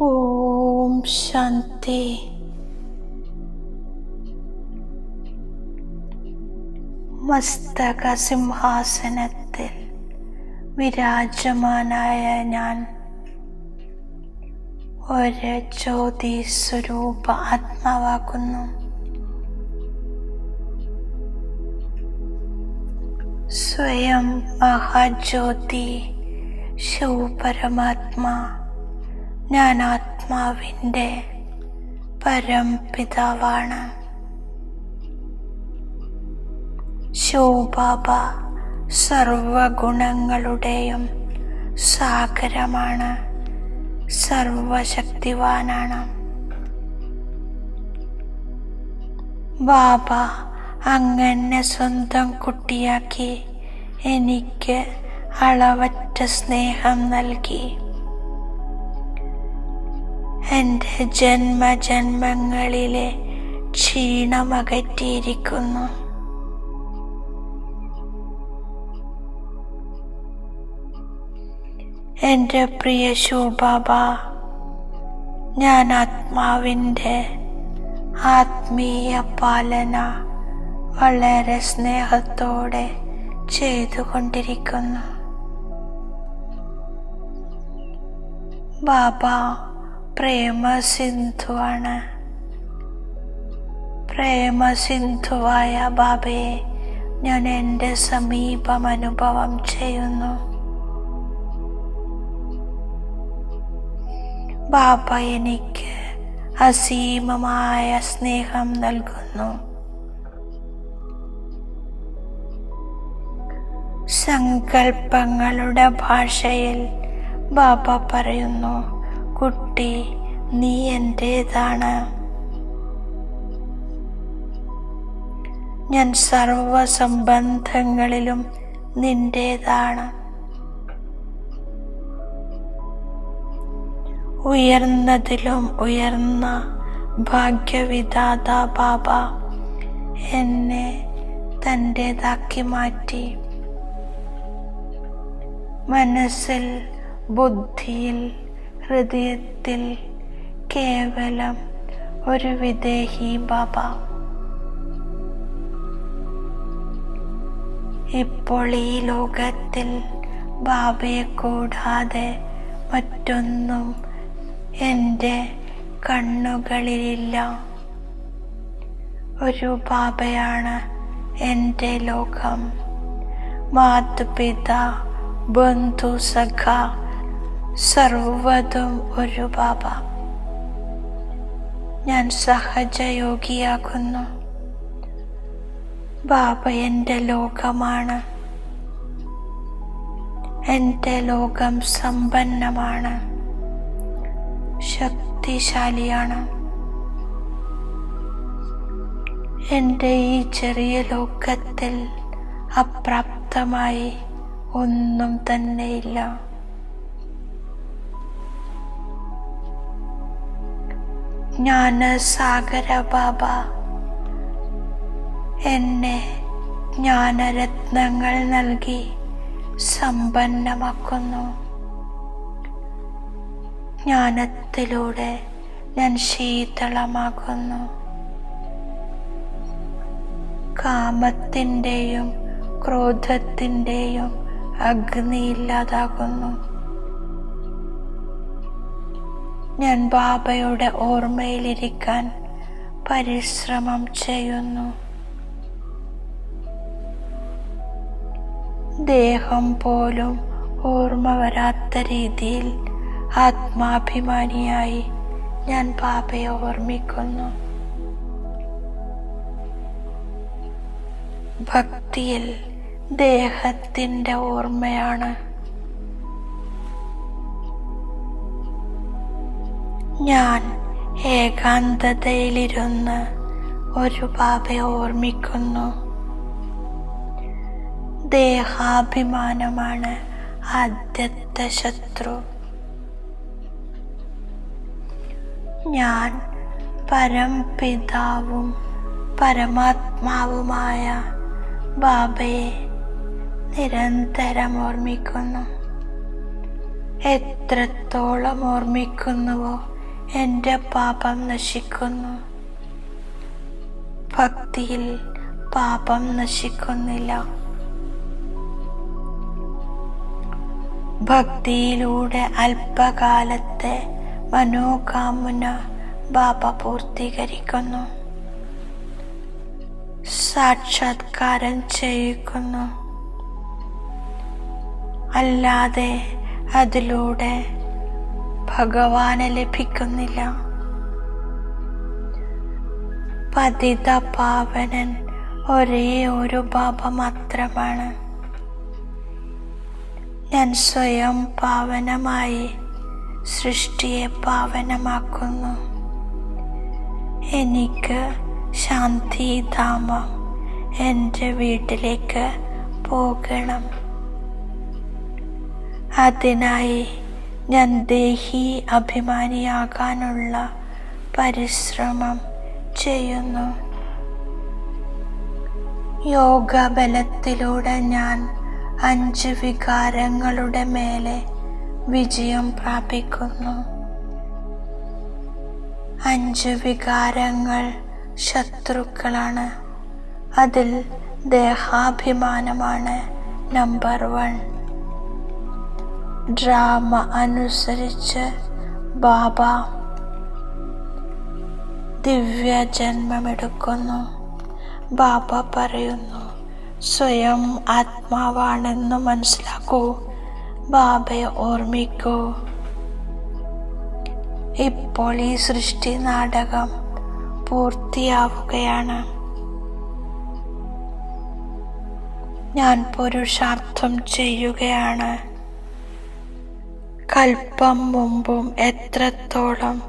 ഓം ശാന്തി. മസ്തക സിംഹാസനത്തിൽ വിരാജമാനായ ഞാൻ ഒരു ജ്യോതി സ്വരൂപ ആത്മാവാകുന്നു. സ്വയം മഹാജ്യോതി ശിവപരമാത്മാ ഞാൻ ആത്മാവിന്റെ പരംപിതാവാണ്. ശിവബാബ സർവഗുണങ്ങളുടെയും സാഗരമാണ്. സർവശക്തിവാനാണ്. ബാബ അങ്ങനെ സ്വന്തം കുട്ടിയാക്കി എനിക്ക് അളവറ്റ സ്നേഹം നൽകി. എന്റെ ജന്മജന്മങ്ങളിലെ ക്ഷീണമകറ്റിയിരിക്കുന്നു. എന്റെ പ്രിയ ശൂബാബ ഞാൻ ആത്മാവിന്റെ ആത്മീയ പാലന വളരെ സ്നേഹത്തോടെ ചെയ്തുകൊണ്ടിരിക്കുന്നു. ബാബ പ്രേമ സിന്ധുവാണ് പ്രേമ സിന്ധുവായ ബാബയെ ഞാൻ എന്റെ സമീപം അനുഭവം ചെയ്യുന്നു. ബാബ എനിക്ക് അസീമമായ സ്നേഹം നൽകുന്നു. സങ്കൽപ്പങ്ങളുടെ ഭാഷയിൽ ബാബ പറയുന്നു കുട്ടി നീ എന്റേതാണ് ഞാൻ സർവസംബന്ധങ്ങളിലും നിന്റേതാണ്. ഉയർന്നതിലും ഉയർന്ന ഭാഗ്യവിധാത ബാബ എന്നെ തന്റേതാക്കി മാറ്റി. മനസ്സിൽ ബുദ്ധിയിൽ ഹൃദയത്തിൽ കേവലം ഒരു വിദേഹി ബാബ. ഇപ്പോൾ ഈ ലോകത്തിൽ ബാബയെ കൂടാതെ മറ്റൊന്നും എന്റെ കണ്ണുകളിലില്ല. ഒരു ബാബയാണ് എന്റെ ലോകം. മാതൃപിത ബന്ധു സഖ സർവതും ഒരു ബാബ. ഞാൻ സഹജയോഗിയാകുന്നു. ബാബ എന്റെ ലോകമാണ്. എന്റെ ലോകം സമ്പന്നമാണ്. ശക്തിശാലിയാണ്. എന്റെ ഈ ചെറിയ ലോകത്തിൽ അപ്രാപ്തമായി ഒന്നും തന്നെയില്ല. ജ്ഞാനസാഗര ബാബ എന്നെ ജ്ഞാനരത്നങ്ങൾ നൽകി സമ്പന്നമാക്കുന്നു. ജ്ഞാനത്തിലൂടെ ഞാൻ ശീതളമാകുന്നു കാമത്തിന്റെയും ക്രോധത്തിന്റെയും അഗ്നി ഇല്ലാതാകുന്നു. ഞാൻ ബാബയുടെ ഓർമ്മയിലിരിക്കാൻ പരിശ്രമം ചെയ്യുന്നു. ദേഹം പോലും ഓർമ്മ വരാത്ത രീതിയിൽ ആത്മാഭിമാനിയായി ഞാൻ ബാബയെ ഓർമ്മിക്കുന്നു. ഭക്തിയിൽ ദേഹത്തിന്റെ ഓർമ്മയാണ് ഞാൻ ഏകാന്തതയിലിരുന്ന് ഒരു ബാബയെ ഓർമ്മിക്കുന്നു. ദേഹാഭിമാനമാണ് ആദ്യത്തെ ശത്രു. ഞാൻ പരംപിതാവും പരമാത്മാവുമായ ബാബയെ നിരന്തരം ഓർമ്മിക്കുന്നു. എത്രത്തോളം ഓർമ്മിക്കുന്നുവോ എന്റെ പാപം നശിക്കുന്നു. ഭക്തിയിൽ പാപം നശിക്കുന്നില്ല. ഭക്തിയിലൂടെ അല്പകാലത്തെ മനോകാമന ബാബ പൂർത്തീകരിക്കുന്നു. സാക്ഷാത്കാരം ചെയ്യിക്കുന്നു. അല്ലാതെ അതിലൂടെ ഭഗവാനെ ലഭിക്കുന്നില്ല. പതിത പാവനൻ ഒരേ ഒരു ബാബ മാത്രമാണ് ഞാൻ സ്വയം പാവനമായി സൃഷ്ടിയെ പാവനമാക്കുന്നു. എനിക്ക് ശാന്തിധാമം എന്റെ വീട്ടിലേക്ക് പോകണം. അതിനായി ഞാൻ ദേഹി അഭിമാനിയാകാനുള്ള പരിശ്രമം ചെയ്യുന്നു. യോഗ ബലത്തിലൂടെ ഞാൻ അഞ്ച് വികാരങ്ങളുടെ മേലെ വിജയം പ്രാപിക്കുന്നു. അഞ്ച് വികാരങ്ങൾ ശത്രുക്കളാണ്. അതിൽ ദേഹാഭിമാനമാണ് നമ്പർ വൺ. ഡ്രാമ അനുസരിച്ച് ബാബ ദിവ്യ ജന്മമെടുക്കുന്നു ബാബ പറയുന്നു സ്വയം ആത്മാവാണെന്ന് മനസ്സിലാക്കൂ. ബാബയെ ഓർമ്മിക്കൂ. ഇപ്പോൾ ഈ സൃഷ്ടി നാടകം പൂർത്തിയാവുകയാണ്. ഞാൻ പുരുഷാർത്ഥം ചെയ്യുകയാണ്. കൽപ്പം മുമ്പും എത്രത്തോളം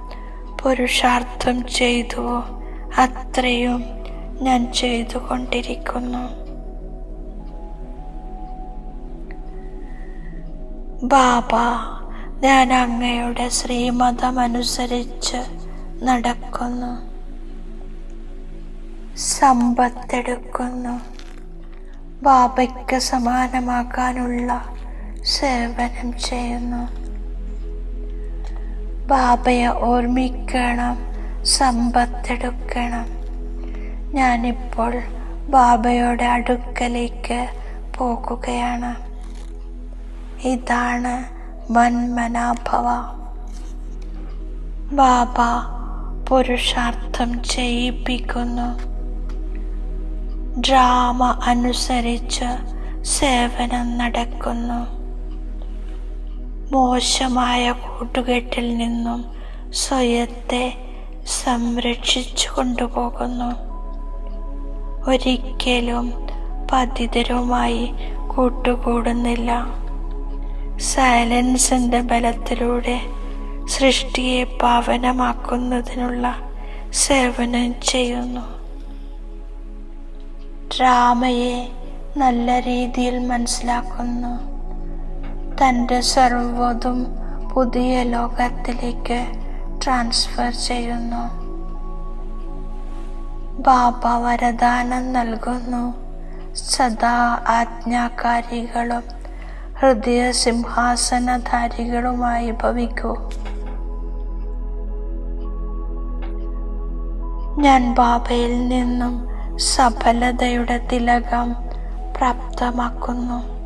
പുരുഷാർത്ഥം ചെയ്തുവോ അത്രയും ഞാൻ ചെയ്തുകൊണ്ടിരിക്കുന്നു. ബാബ ഞാൻ അങ്ങയുടെ ശ്രീമതമനുസരിച്ച് നടക്കുന്നു. സമ്പത്തെടുക്കുന്നു. ബാബയ്ക്ക് സമാനമാക്കാനുള്ള സേവനം ചെയ്യുന്നു. ബാബയെ ഓർമ്മിക്കണം സമ്പത്തെടുക്കണം. ഞാനിപ്പോൾ ബാബയുടെ അടുക്കലേക്ക് പോകുകയാണ്. ഇതാണ് മന്മനാഭവ ബാബ പുരുഷാർത്ഥം ചെയ്യിപ്പിക്കുന്നു. ഡ്രാമ അനുസരിച്ച് സേവനം നടക്കുന്നു. മോശമായ കൂട്ടുകെട്ടിൽ നിന്നും സ്വയത്തെ സംരക്ഷിച്ചു കൊണ്ടുപോകുന്നു. ഒരിക്കലും പതിതരുമായി കൂട്ടുകൂടുന്നില്ല. സൈലൻസിന്റെ ബലത്തിലൂടെ സൃഷ്ടിയെ പാവനമാക്കുന്നതിനുള്ള സേവനം ചെയ്യുന്നു. ഡ്രാമയെ നല്ല രീതിയിൽ മനസ്സിലാക്കുന്നു. തന്റെ സർവതും പുതിയ ലോകത്തിലേക്ക് ട്രാൻസ്ഫർ ചെയ്യുന്നു. ബാബ വരദാനം നൽകുന്നു. സദാ ആജ്ഞാകാരികളും ഹൃദയ സിംഹാസനധാരികളുമായി ഭവിക്കൂ. ഞാൻ ബാബയിൽ നിന്നും സഫലതയുടെ തിലകം പ്രാപ്തമാക്കുന്നു.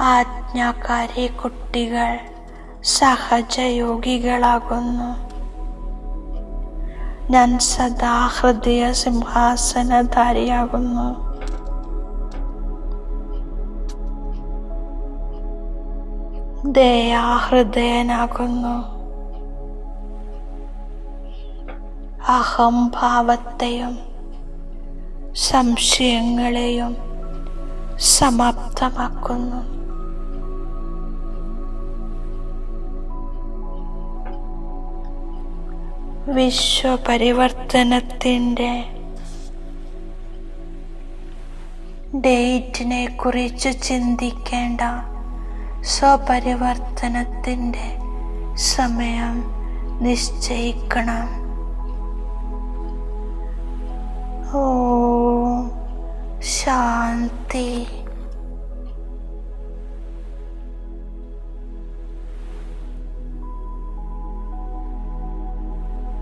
ആജ്ഞാകാരി കുട്ടികൾ സഹജയോഗികളാകുന്നു. ഞാൻ സദാ ഹൃദയ സിംഹാസനധാരിയാകുന്നു. ദയാഹൃദയനാകുന്നു അഹംഭാവത്തെയും സംശയങ്ങളെയും സമാപ്തമാക്കുന്നു. വിശ്വപരിവർത്തനത്തിന്റെ ഡേറ്റിനെ കുറിച്ച് ചിന്തിക്കേണ്ട സ്വപരിവർത്തനത്തിന്റെ സമയം നിശ്ചയിക്കണം. ഓ ശാന്തി.